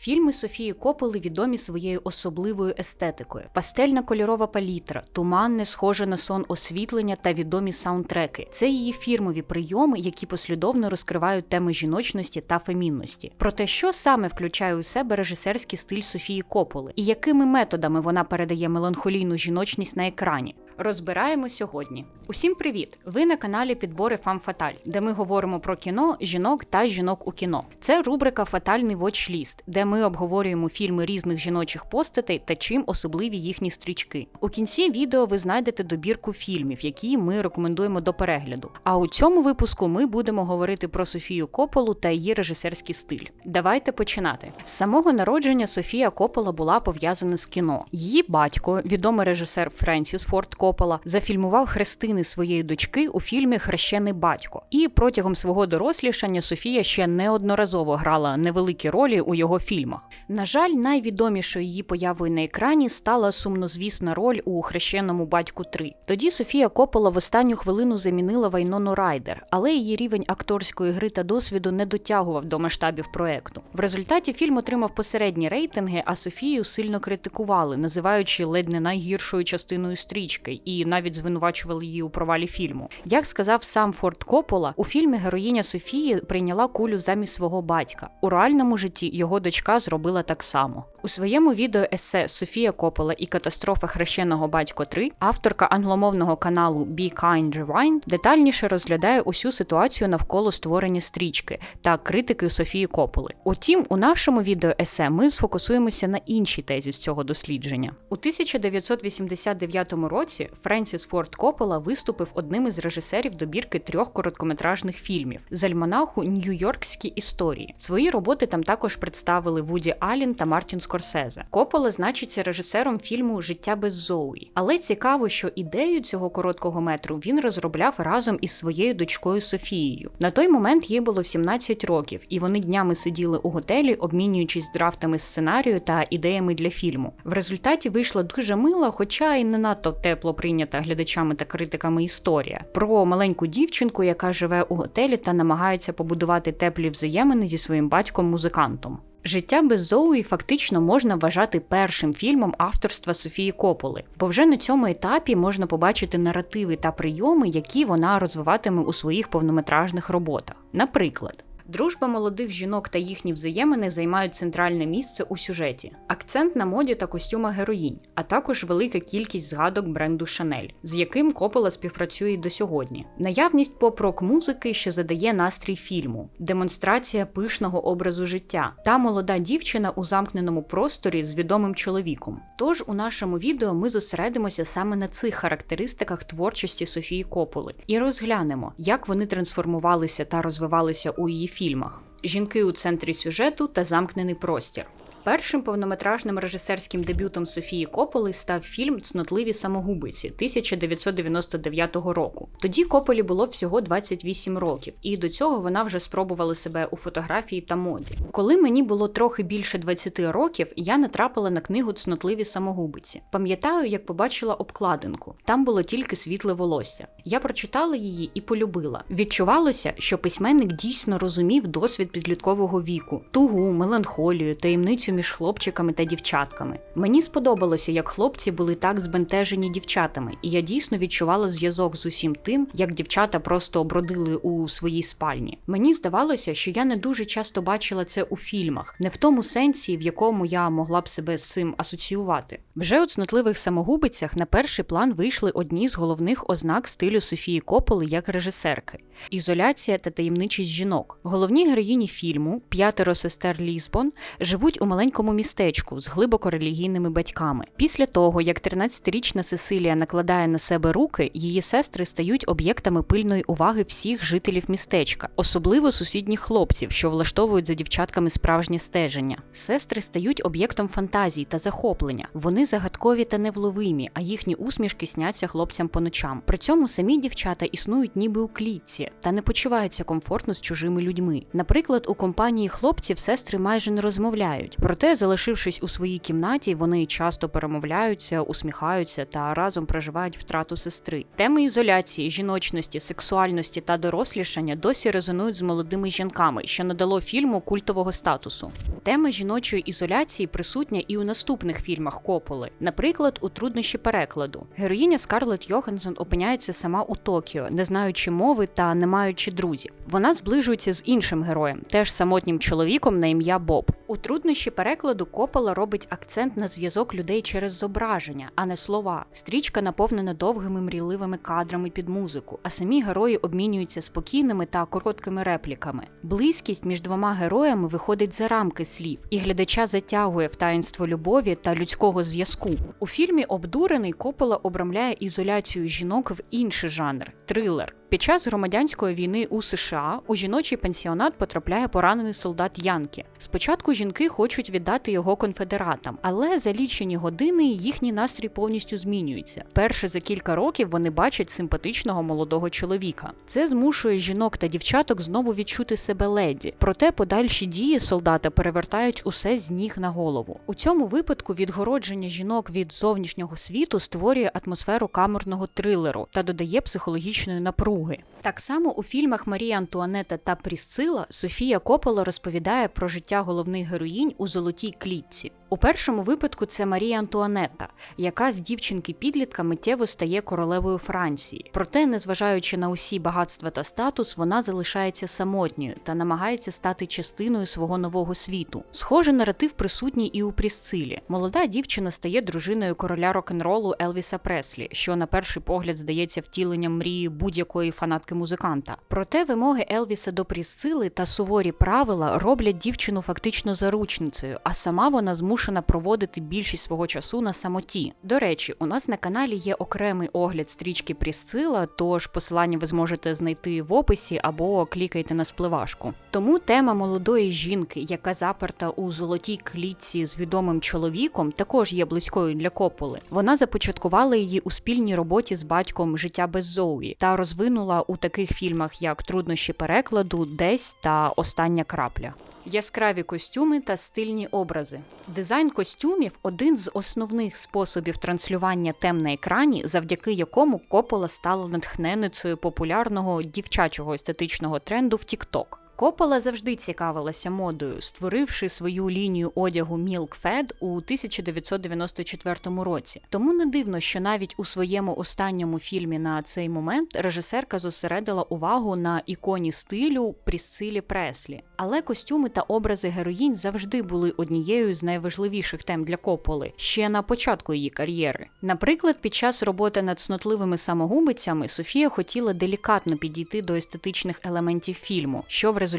Фільми Софії Кополи відомі своєю особливою естетикою: пастельна кольорова палітра, туманне, схоже на сон освітлення та відомі саундтреки. Це її фірмові прийоми, які послідовно розкривають теми жіночності та фемінності. Про те, що саме включає у себе режисерський стиль Софії Кополи і якими методами вона передає меланхолійну жіночність на екрані. Розбираємо сьогодні. Усім привіт! Ви на каналі Підбори Фам Фаталь, де ми говоримо про кіно, жінок та жінок у кіно. Це рубрика Фатальний watch-ліст, де ми обговорюємо фільми різних жіночих постатей та чим особливі їхні стрічки. У кінці відео ви знайдете добірку фільмів, які ми рекомендуємо до перегляду. А у цьому випуску ми будемо говорити про Софію Кополу та її режисерський стиль. Давайте починати. З самого народження Софія Копола була пов'язана з кіно. Її батько, відомий режисер Френсіс Форд Копола, зафільмував хрестини своєї дочки у фільмі Хрещений батько. І протягом свого дорослішання Софія ще неодноразово грала невеликі ролі у його фільмах. На жаль, найвідомішою її появою на екрані стала сумнозвісна роль у Хрещеному батьку 3. Тоді Софія Копола в останню хвилину замінила Вайнону Райдер, але її рівень акторської гри та досвіду не дотягував до масштабів проекту. В результаті фільм отримав посередні рейтинги, а Софію сильно критикували, називаючи ледь не найгіршою частиною стрічки, і навіть звинувачували її у провалі фільму. Як сказав сам Форд Копола, у фільмі героїня Софії прийняла кулю замість свого батька. У реальному житті його дочка зробила так само. У своєму відео есе Софія Копола і катастрофа хрещеного батько 3 авторка англомовного каналу Be Kind Rewind детальніше розглядає усю ситуацію навколо створення стрічки та критики Софії Кополи. Утім, у нашому відео есе ми сфокусуємося на іншій тезі з цього дослідження. У 1989 році Френсіс Форд Копола виступив одним із режисерів добірки трьох короткометражних фільмів з альманаху Нью-Йоркські історії. Свої роботи там також представили Вуді Аллен та Мартін Скорсезе. Копола значиться режисером фільму Життя без Зоуї. Але цікаво, що ідею цього короткого метру він розробляв разом із своєю дочкою Софією. На той момент їй було 17 років, і вони днями сиділи у готелі, обмінюючись драфтами сценарію та ідеями для фільму. В результаті вийшла дуже мила, хоча й не надто тепло прийнята глядачами та критиками історія про маленьку дівчинку, яка живе у готелі та намагається побудувати теплі взаємини зі своїм батьком-музикантом. Життя без Зоуї фактично можна вважати першим фільмом авторства Софії Кополи, бо вже на цьому етапі можна побачити наративи та прийоми, які вона розвиватиме у своїх повнометражних роботах. Наприклад. Дружба молодих жінок та їхні взаємини займають центральне місце у сюжеті, акцент на моді та костюмах героїнь, а також велика кількість згадок бренду Шанель, з яким Копола співпрацює до сьогодні. Наявність поп-рок музики, що задає настрій фільму, демонстрація пишного образу життя та молода дівчина у замкненому просторі з відомим чоловіком. Тож у нашому відео ми зосередимося саме на цих характеристиках творчості Софії Кополи і розглянемо, як вони трансформувалися та розвивалися у її фільмах: жінки у центрі сюжету та замкнений простір. Першим повнометражним режисерським дебютом Софії Кополи став фільм Цнотливі самогубиці 1999 року. Тоді Кополі було всього 28 років, і до цього вона вже спробувала себе у фотографії та моді. Коли мені було трохи більше 20 років, я натрапила на книгу Цнотливі самогубиці. Пам'ятаю, як побачила обкладинку. Там було тільки світле волосся. Я прочитала її і полюбила. Відчувалося, що письменник дійсно розумів досвід підліткового віку, тугу, меланхолію, таємницю між хлопчиками та дівчатками. Мені сподобалося, як хлопці були так збентежені дівчатами, і я дійсно відчувала зв'язок з усім тим, як дівчата просто обродили у своїй спальні. Мені здавалося, що я не дуже часто бачила це у фільмах, не в тому сенсі, в якому я могла б себе з цим асоціювати. Вже у цнотливих самогубицях на перший план вийшли одні з головних ознак стилю Софії Кополи як режисерки: ізоляція та таємничість жінок. Головні героїні фільму П'ятеро сестер Лізбон живуть у маленькому містечку з глибоко релігійними батьками. Після того, як 13-річна Сесилія накладає на себе руки, її сестри стають об'єктами пильної уваги всіх жителів містечка, особливо сусідніх хлопців, що влаштовують за дівчатками справжнє стеження. Сестри стають об'єктом фантазій та захоплення. Вони загадкові та невловимі, а їхні усмішки сняться хлопцям по ночам. При цьому самі дівчата існують ніби у клітці та не почуваються комфортно з чужими людьми. Наприклад, у компанії хлопців сестри майже не розмовляють Проте, залишившись у своїй кімнаті, вони часто перемовляються, усміхаються та разом проживають втрату сестри. Теми ізоляції, жіночності, сексуальності та дорослішання досі резонують з молодими жінками, що надало фільму культового статусу. Тема жіночої ізоляції присутня і у наступних фільмах Кополи, наприклад, у труднощі перекладу. Героїня Скарлетт Йоханссон опиняється сама у Токіо, не знаючи мови та не маючи друзів. Вона зближується з іншим героєм, теж самотнім чоловіком на ім'я Боб. У труднощі перекладу Копола робить акцент на зв'язок людей через зображення, а не слова. Стрічка наповнена довгими мрійливими кадрами під музику, а самі герої обмінюються спокійними та короткими репліками. Близькість між двома героями виходить за рамки слів, і глядача затягує в таїнство любові та людського зв'язку. У фільмі Обдурений Копола обрамляє ізоляцію жінок в інший жанр трилер. Під час громадянської війни у США у жіночий пенсіонат потрапляє поранений солдат Янкі. Спочатку жінки хочуть віддати його конфедератам, але за лічені години їхній настрій повністю змінюється. Перше за кілька років вони бачать симпатичного молодого чоловіка. Це змушує жінок та дівчаток знову відчути себе леді. Проте подальші дії солдата перевертають усе з ніг на голову. У цьому випадку відгородження жінок від зовнішнього світу створює атмосферу камерного трилеру та додає психологічної напруги. Так само у фільмах Марія Антуанета та Прісцила Софія Копола розповідає про життя головних героїнь у золотій клітці. У першому випадку це Марія Антуанетта, яка з дівчинки-підлітка миттєво стає королевою Франції. Проте, незважаючи на усі багатства та статус, вона залишається самотньою та намагається стати частиною свого нового світу. Схожий наратив присутній і у Прісцилі. Молода дівчина стає дружиною короля рок-н-ролу Елвіса Преслі, що на перший погляд здається втіленням мрії будь-якої фанатки музиканта. Проте вимоги Елвіса до Прісцили та суворі правила роблять дівчину фактично заручницею, а сама вона змушена проводити більшість свого часу на самоті. До речі, у нас на каналі є окремий огляд стрічки Прісцила, тож посилання ви зможете знайти в описі або клікайте на спливашку. Тому тема молодої жінки, яка заперта у золотій клітці з відомим чоловіком, також є близькою для Кополи. Вона започаткувала її у спільній роботі з батьком Життя без Зоуї та розвинула у таких фільмах, як Труднощі перекладу, Десь та Остання крапля. Яскраві костюми та стильні образи. Дизайн костюмів один з основних способів транслювання тем на екрані, завдяки якому Копола стала натхненницею популярного дівчачого естетичного тренду в TikTok. Копола завжди цікавилася модою, створивши свою лінію одягу Milk Fed у 1994 році. Тому не дивно, що навіть у своєму останньому фільмі на цей момент режисерка зосередила увагу на іконі стилю Прісцилі Преслі. Але костюми та образи героїнь завжди були однією з найважливіших тем для Кополи ще на початку її кар'єри. Наприклад, під час роботи над снотливими самогубицями Софія хотіла делікатно підійти до естетичних елементів фільму, що в результаті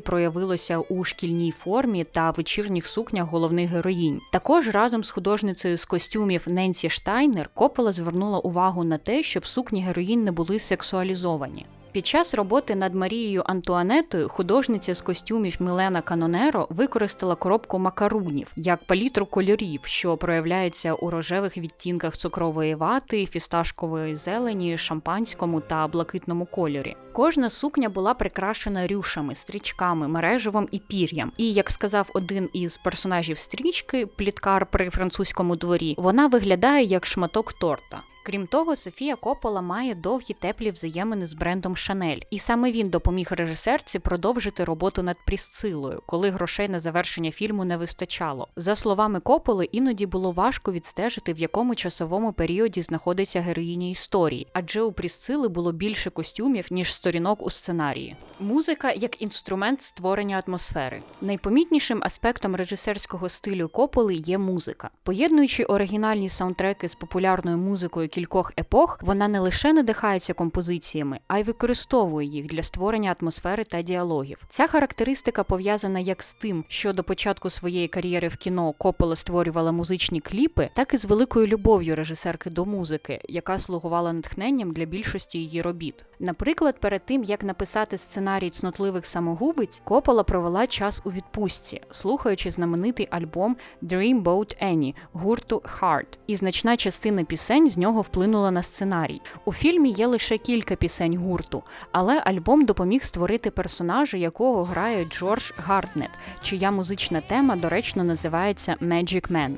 проявилося у шкільній формі та вечірніх сукнях головних героїнь. Також разом з художницею з костюмів Ненсі Штайнер Копола звернула увагу на те, щоб сукні героїнь не були сексуалізовані. Під час роботи над Марією Антуанетою художниця з костюмів Мілена Канонеро використала коробку макарунів як палітру кольорів, що проявляється у рожевих відтінках цукрової вати, фісташкової зелені, шампанському та блакитному кольорі. Кожна сукня була прикрашена рюшами, стрічками, мереживом і пір'ям. І як сказав один із персонажів стрічки, пліткар при французькому дворі, вона виглядає як шматок торта. Крім того, Софія Копола має довгі теплі взаємини з брендом Шанель, і саме він допоміг режисерці продовжити роботу над Прісцилою, коли грошей на завершення фільму не вистачало. За словами Кополи, іноді було важко відстежити, в якому часовому періоді знаходиться героїня історії, адже у Прісцили було більше костюмів ніж сторінок у сценарії. Музика як інструмент створення атмосфери. Найпомітнішим аспектом режисерського стилю Кополи є музика, поєднуючи оригінальні саундтреки з популярною музикою кількох епох, вона не лише надихається композиціями, а й використовує їх для створення атмосфери та діалогів. Ця характеристика пов'язана як з тим, що до початку своєї кар'єри в кіно Копола створювала музичні кліпи, так і з великою любов'ю режисерки до музики, яка слугувала натхненням для більшості її робіт. Наприклад, перед тим як написати сценарій цнотливих самогубиць, Копола провела час у відпустці, слухаючи знаменитий альбом Dreamboat Annie гурту Heart, і значна частина пісень з нього нього вплинула на сценарій. У фільмі є лише кілька пісень гурту, але альбом допоміг створити персонажа, якого грає Джордж Гартнет, чия музична тема доречно називається Magic Man.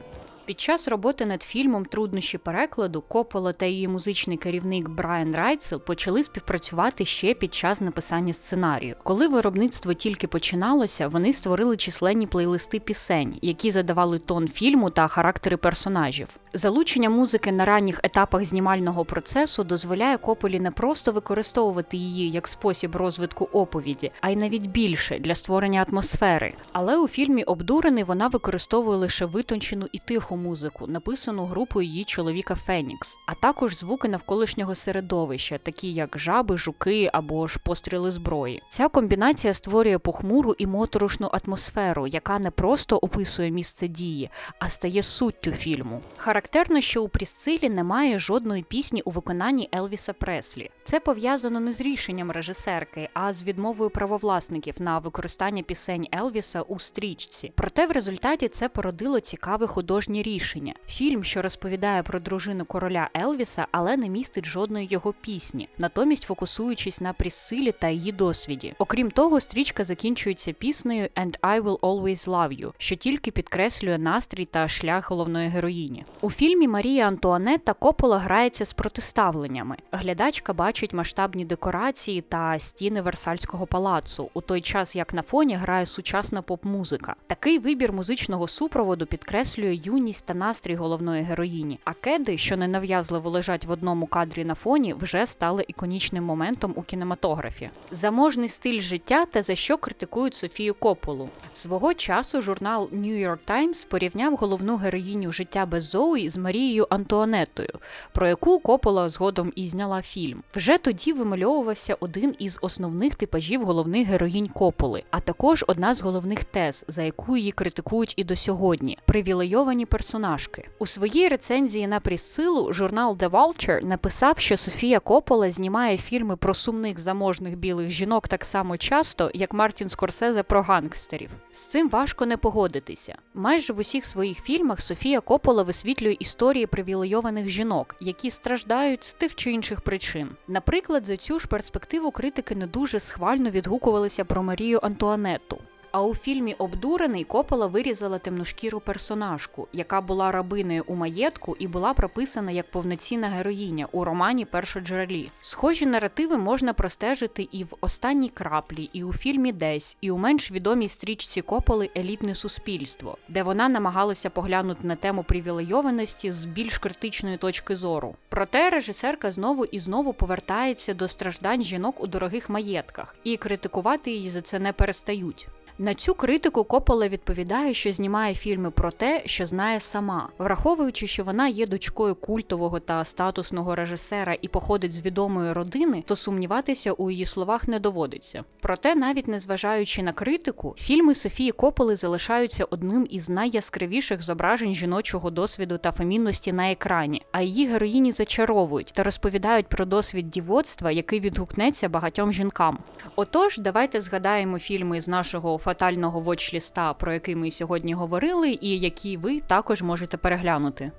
Під час роботи над фільмом Труднощі перекладу Копола та її музичний керівник Брайан Райцел почали співпрацювати ще під час написання сценарію. Коли виробництво тільки починалося, вони створили численні плейлисти пісень, які задавали тон фільму та характери персонажів. Залучення музики на ранніх етапах знімального процесу дозволяє Кополі не просто використовувати її як спосіб розвитку оповіді, а й навіть більше для створення атмосфери. Але у фільмі Обдурений вона використовує лише витончену і тиху музику, написану групою її чоловіка Фенікс, а також звуки навколишнього середовища, такі як жаби, жуки або ж постріли зброї. Ця комбінація створює похмуру і моторошну атмосферу, яка не просто описує місце дії, а стає суттю фільму. Характерно, що у Прісцилі немає жодної пісні у виконанні Елвіса Преслі. Це пов'язано не з рішенням режисерки, а з відмовою правовласників на використання пісень Елвіса у стрічці. Проте в результаті це породило цікаве художнє рішення. Фільм, що розповідає про дружину короля Елвіса, але не містить жодної його пісні, натомість фокусуючись на Прісцилі та її досвіді. Окрім того, стрічка закінчується піснею «And I will always love you», що тільки підкреслює настрій та шлях головної героїні. У фільмі Марія Антуанетта Копола грається з протиставленнями. Глядачка бачить масштабні декорації та стіни Версальського палацу, у той час як на фоні грає сучасна поп-музика. Такий вибір музичного супроводу підкреслює юність та настрій головної героїні. А кеди, що ненав'язливо лежать в одному кадрі на фоні, вже стали іконічним моментом у кінематографі. Заможний стиль життя та за що критикують Софію Кополу. Свого часу журнал New York Times порівняв головну героїню життя без Зоуї з Марією Антуанеттою, про яку Копола згодом і зняла фільм. Вже тоді вимальовувався один із основних типажів головних героїнь Кополи, а також одна з головних тез, за яку її критикують і до сьогодні привілейовані персонажки. У своїй рецензії на Прісцилу журнал The Vulture написав, що Софія Копола знімає фільми про сумних заможних білих жінок так само часто, як Мартін Скорсезе про гангстерів. З цим важко не погодитися. Майже в усіх своїх фільмах Софія Копола висвітлює історії привілейованих жінок, які страждають з тих чи інших причин. Наприклад, за цю ж перспективу критики не дуже схвально відгукувалися про Марію Антуанетту. А у фільмі Обдурений Копола вирізала темношкіру персонажку, яка була рабиною у маєтку і була прописана як повноцінна героїня у романі Першоджерелі. Схожі наративи можна простежити і в останній краплі, і у фільмі Десь, і у менш відомій стрічці Кополи Елітне суспільство, де вона намагалася поглянути на тему привілейованості з більш критичної точки зору. Проте режисерка знову і знову повертається до страждань жінок у дорогих маєтках, і критикувати її за це не перестають. На цю критику Копола відповідає, що знімає фільми про те, що знає сама, враховуючи, що вона є дочкою культового та статусного режисера і походить з відомої родини, то сумніватися у її словах не доводиться. Проте, навіть незважаючи на критику, фільми Софії Кополи залишаються одним із найяскравіших зображень жіночого досвіду та фемінності на екрані, а її героїні зачаровують та розповідають про досвід дівоцтва, який відгукнеться багатьом жінкам. Отож, давайте згадаємо фільми з нашого фатального вочліста, про який ми сьогодні говорили, і які ви також можете переглянути.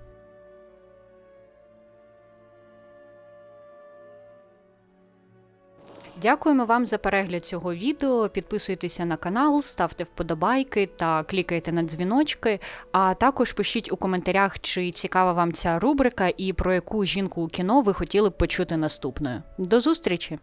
Дякуємо вам за перегляд цього відео. Підписуйтеся на канал, ставте вподобайки та клікайте на дзвіночки. А також пишіть у коментарях, чи цікава вам ця рубрика і про яку жінку у кіно ви хотіли б почути наступною. До зустрічі!